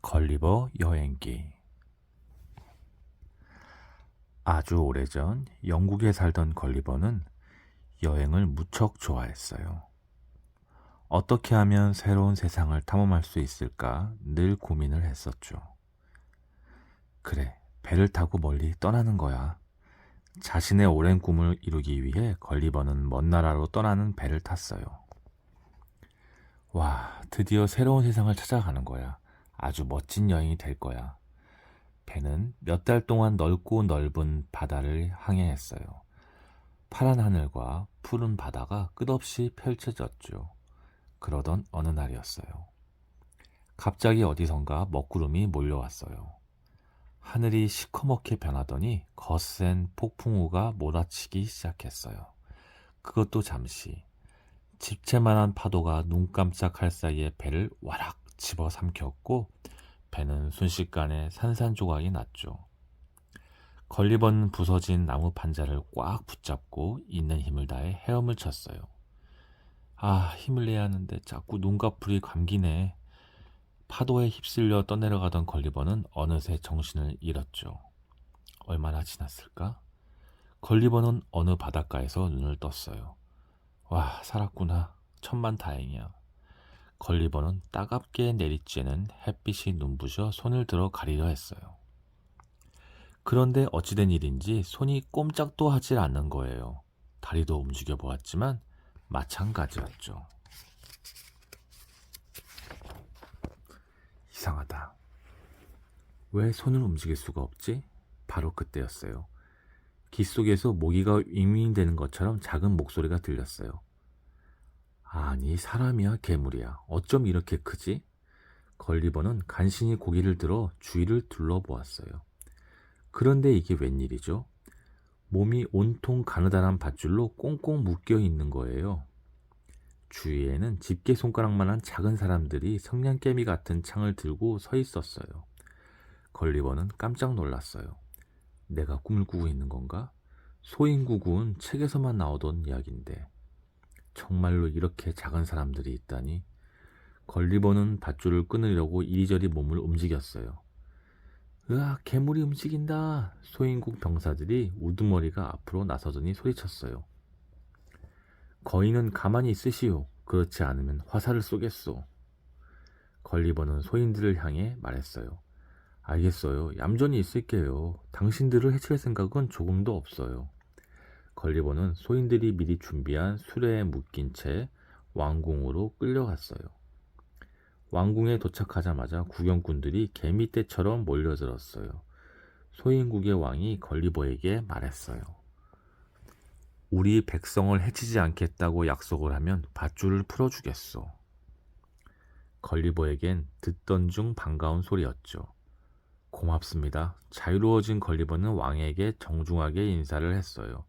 걸리버 여행기 아주 오래전 영국에 살던 걸리버는 여행을 무척 좋아했어요. 어떻게 하면 새로운 세상을 탐험할 수 있을까 늘 고민을 했었죠. 그래, 배를 타고 멀리 떠나는 거야. 자신의 오랜 꿈을 이루기 위해 걸리버는 먼 나라로 떠나는 배를 탔어요. 와, 드디어 새로운 세상을 찾아가는 거야. 아주 멋진 여행이 될 거야. 배는 몇 달 동안 넓고 넓은 바다를 항해했어요. 파란 하늘과 푸른 바다가 끝없이 펼쳐졌죠. 그러던 어느 날이었어요. 갑자기 어디선가 먹구름이 몰려왔어요. 하늘이 시커멓게 변하더니 거센 폭풍우가 몰아치기 시작했어요. 그것도 잠시. 집채만한 파도가 눈 깜짝할 사이에 배를 와락 집어삼켰고 배는 순식간에 산산조각이 났죠. 걸리버는 부서진 나무 판자를 꽉 붙잡고 있는 힘을 다해 헤엄을 쳤어요. 아, 힘을 내야 하는데 자꾸 눈꺼풀이 감기네. 파도에 휩쓸려 떠내려가던 걸리버는 어느새 정신을 잃었죠. 얼마나 지났을까? 걸리버는 어느 바닷가에서 눈을 떴어요. 와, 살았구나. 천만 다행이야. 걸리버는 따갑게 내리쬐는 햇빛이 눈부셔 손을 들어 가리려 했어요. 그런데 어찌된 일인지 손이 꼼짝도 하질 않는 거예요. 다리도 움직여 보았지만 마찬가지였죠. 이상하다. 왜 손을 움직일 수가 없지? 바로 그때였어요. 귀 속에서 모기가 윙윙대는 것처럼 작은 목소리가 들렸어요. 아니, 사람이야, 괴물이야. 어쩜 이렇게 크지? 걸리버는 간신히 고개를 들어 주위를 둘러보았어요. 그런데 이게 웬일이죠? 몸이 온통 가느다란 밧줄로 꽁꽁 묶여 있는 거예요. 주위에는 집게 손가락만한 작은 사람들이 성냥개미 같은 창을 들고 서 있었어요. 걸리버는 깜짝 놀랐어요. 내가 꿈을 꾸고 있는 건가? 소인구구는 책에서만 나오던 이야기인데 정말로 이렇게 작은 사람들이 있다니 걸리버는 밧줄을 끊으려고 이리저리 몸을 움직였어요. 으아, 괴물이 움직인다. 소인국 병사들이 우두머리가 앞으로 나서더니 소리쳤어요. 거인은 가만히 있으시오. 그렇지 않으면 화살을 쏘겠소. 걸리버는 소인들을 향해 말했어요. 알겠어요. 얌전히 있을게요. 당신들을 해칠 생각은 조금도 없어요. 걸리버는 소인들이 미리 준비한 수레에 묶인 채 왕궁으로 끌려갔어요. 왕궁에 도착하자마자 구경꾼들이 개미떼처럼 몰려들었어요. 소인국의 왕이 걸리버에게 말했어요. 우리 백성을 해치지 않겠다고 약속을 하면 밧줄을 풀어주겠소. 걸리버에겐 듣던 중 반가운 소리였죠. 고맙습니다. 자유로워진 걸리버는 왕에게 정중하게 인사를 했어요.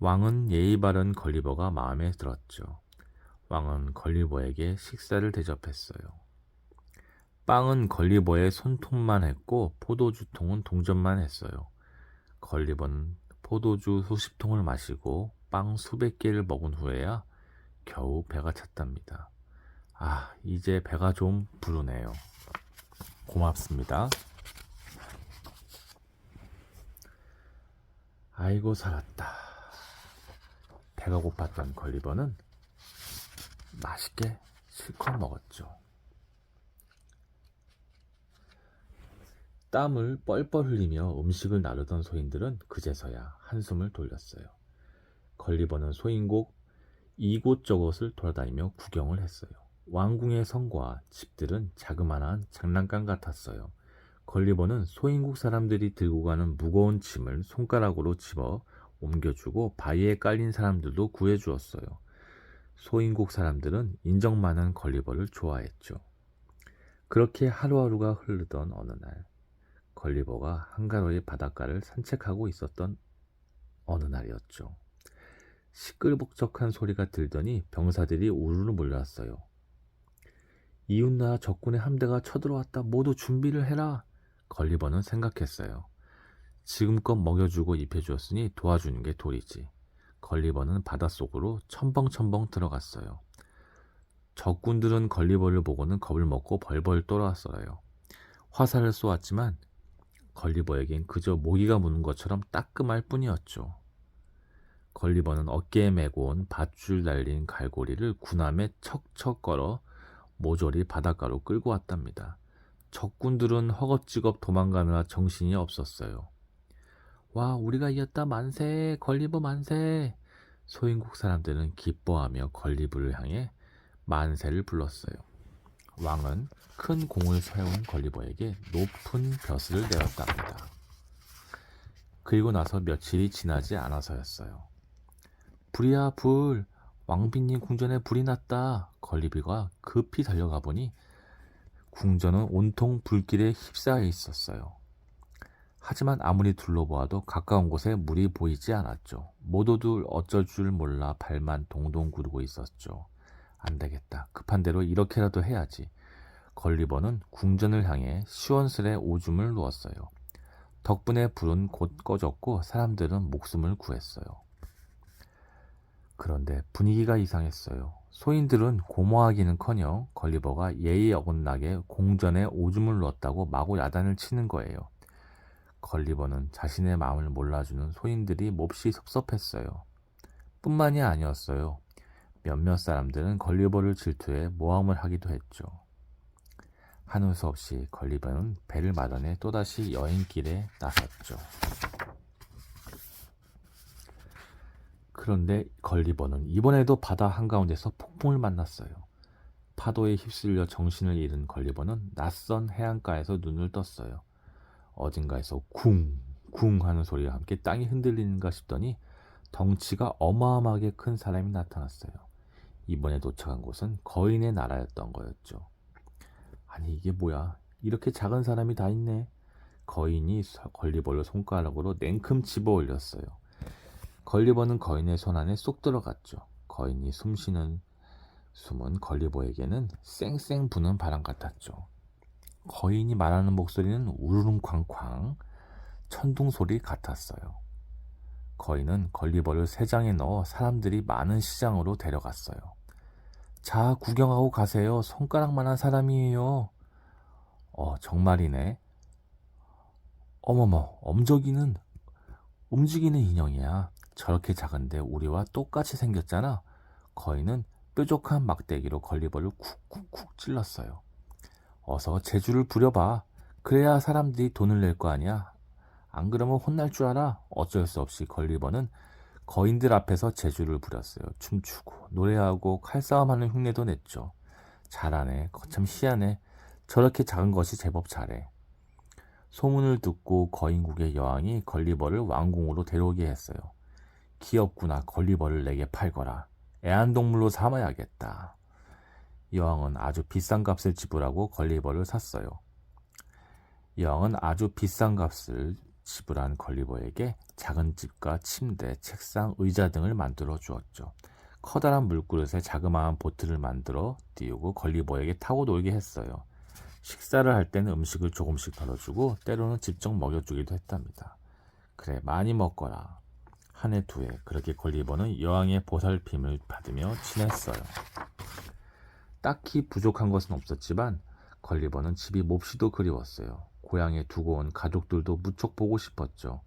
왕은 예의 바른 걸리버가 마음에 들었죠. 왕은 걸리버에게 식사를 대접했어요. 빵은 걸리버의 손톱만 했고 포도주 통은 동전만 했어요. 걸리버는 포도주 수십 통을 마시고 빵 수백 개를 먹은 후에야 겨우 배가 찼답니다. 아, 이제 배가 좀 부르네요. 고맙습니다. 아이고 살았다. 배가 고팠던 걸리버는 맛있게 실컷 먹었죠. 땀을 뻘뻘 흘리며 음식을 나르던 소인들은 그제서야 한숨을 돌렸어요. 걸리버는 소인국 이곳저곳을 돌아다니며 구경을 했어요. 왕궁의 성과 집들은 자그마한 장난감 같았어요. 걸리버는 소인국 사람들이 들고 가는 무거운 짐을 손가락으로 집어 옮겨주고 바위에 깔린 사람들도 구해주었어요. 소인국 사람들은 인정 많은 걸리버를 좋아했죠. 그렇게 하루하루가 흐르던 어느 날, 걸리버가 한가로이 바닷가를 산책하고 있었던 어느 날이었죠. 시끌벅적한 소리가 들더니 병사들이 우르르 몰려왔어요. 이웃나라 적군의 함대가 쳐들어왔다. 모두 준비를 해라. 걸리버는 생각했어요. 지금껏 먹여주고 입혀주었으니 도와주는 게 도리지. 걸리버는 바닷속으로 첨벙첨벙 들어갔어요. 적군들은 걸리버를 보고는 겁을 먹고 벌벌 떨어왔어요. 화살을 쏘았지만 걸리버에겐 그저 모기가 무는 것처럼 따끔할 뿐이었죠. 걸리버는 어깨에 메고 온 밧줄 달린 갈고리를 군함에 척척 걸어 모조리 바닷가로 끌고 왔답니다. 적군들은 허겁지겁 도망가느라 정신이 없었어요. 와, 우리가 이겼다 만세! 걸리버 만세! 소인국 사람들은 기뻐하며 걸리버를 향해 만세를 불렀어요. 왕은 큰 공을 세운 걸리버에게 높은 벼슬을 내었답니다. 그리고 나서 며칠이 지나지 않아서였어요. 불이야 불! 왕비님 궁전에 불이 났다. 걸리비가 급히 달려가 보니 궁전은 온통 불길에 휩싸여 있었어요. 하지만 아무리 둘러보아도 가까운 곳에 물이 보이지 않았죠. 모두들 어쩔 줄 몰라 발만 동동 구르고 있었죠. 안 되겠다. 급한 대로 이렇게라도 해야지. 걸리버는 궁전을 향해 시원스레 오줌을 누었어요. 덕분에 불은 곧 꺼졌고 사람들은 목숨을 구했어요. 그런데 분위기가 이상했어요. 소인들은 고모하기는커녕 걸리버가 예의 어긋나게 공전에 오줌을 넣었다고 마구 야단을 치는 거예요. 걸리버는 자신의 마음을 몰라주는 소인들이 몹시 섭섭했어요. 뿐만이 아니었어요. 몇몇 사람들은 걸리버를 질투해 모함을 하기도 했죠. 하는 수 없이 걸리버는 배를 마련해 또다시 여행길에 나섰죠. 그런데 걸리버는 이번에도 바다 한가운데서 폭풍을 만났어요. 파도에 휩쓸려 정신을 잃은 걸리버는 낯선 해안가에서 눈을 떴어요. 어딘가에서 쿵, 쿵 하는 소리와 함께 땅이 흔들리는가 싶더니 덩치가 어마어마하게 큰 사람이 나타났어요. 이번에 도착한 곳은 거인의 나라였던 거였죠. 아니 이게 뭐야? 이렇게 작은 사람이 다 있네. 거인이 걸리버를 손가락으로 냉큼 집어 올렸어요. 걸리버는 거인의 손 안에 쏙 들어갔죠. 거인이 숨쉬는 숨은 걸리버에게는 쌩쌩 부는 바람 같았죠. 거인이 말하는 목소리는 우르릉 쾅쾅 천둥 소리 같았어요. 거인은 걸리버를 세 장에 넣어 사람들이 많은 시장으로 데려갔어요. 자, 구경하고 가세요. 손가락만한 사람이에요. 어, 정말이네. 어머머, 엄저기는 움직이는 인형이야. 저렇게 작은데 우리와 똑같이 생겼잖아. 거인은 뾰족한 막대기로 걸리버를 쿡쿡쿡 찔렀어요. 어서 재주를 부려봐. 그래야 사람들이 돈을 낼 거 아니야. 안 그러면 혼날 줄 알아. 어쩔 수 없이 걸리버는 거인들 앞에서 재주를 부렸어요. 춤추고 노래하고 칼싸움하는 흉내도 냈죠. 잘하네. 거참 희한해. 저렇게 작은 것이 제법 잘해. 소문을 듣고 거인국의 여왕이 걸리버를 왕궁으로 데려오게 했어요. 귀엽구나. 걸리버를 내게 팔거라. 애완동물로 삼아야겠다. 여왕은 아주 비싼 값을 지불하고 걸리버를 샀어요. 여왕은 아주 비싼 값을 지불한 걸리버에게 작은 집과 침대, 책상, 의자 등을 만들어 주었죠. 커다란 물그릇에 자그마한 보트를 만들어 띄우고 걸리버에게 타고 놀게 했어요. 식사를 할 때는 음식을 조금씩 덜어주고 때로는 직접 먹여주기도 했답니다. 그래 많이 먹거라. 한 해 두 해 그렇게 걸리버는 여왕의 보살핌을 받으며 지냈어요. 딱히 부족한 것은 없었지만 걸리버는 집이 몹시도 그리웠어요. 고향에 두고 온 가족들도 무척 보고 싶었죠.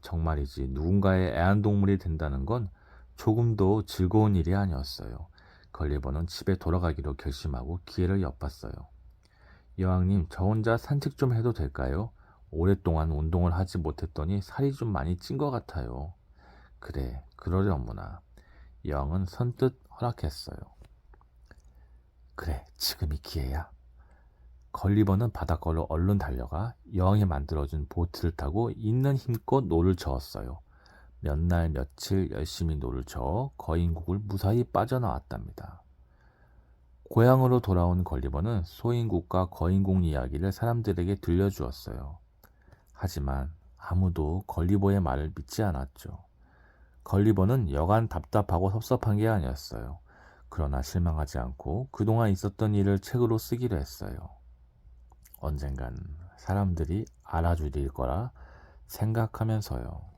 정말이지 누군가의 애완동물이 된다는 건 조금도 즐거운 일이 아니었어요. 걸리버는 집에 돌아가기로 결심하고 기회를 엿봤어요. 여왕님, 저 혼자 산책 좀 해도 될까요? 오랫동안 운동을 하지 못했더니 살이 좀 많이 찐 것 같아요. 그래, 그러려무나. 여왕은 선뜻 허락했어요. 그래, 지금이 기회야. 걸리버는 바닷가로 얼른 달려가 여왕이 만들어준 보트를 타고 있는 힘껏 노를 저었어요. 몇 날 며칠 열심히 노를 저어 거인국을 무사히 빠져나왔답니다. 고향으로 돌아온 걸리버는 소인국과 거인국 이야기를 사람들에게 들려주었어요. 하지만 아무도 걸리버의 말을 믿지 않았죠. 걸리버는 여간 답답하고 섭섭한 게 아니었어요. 그러나 실망하지 않고 그동안 있었던 일을 책으로 쓰기로 했어요. 언젠간 사람들이 알아주릴 거라 생각하면서요.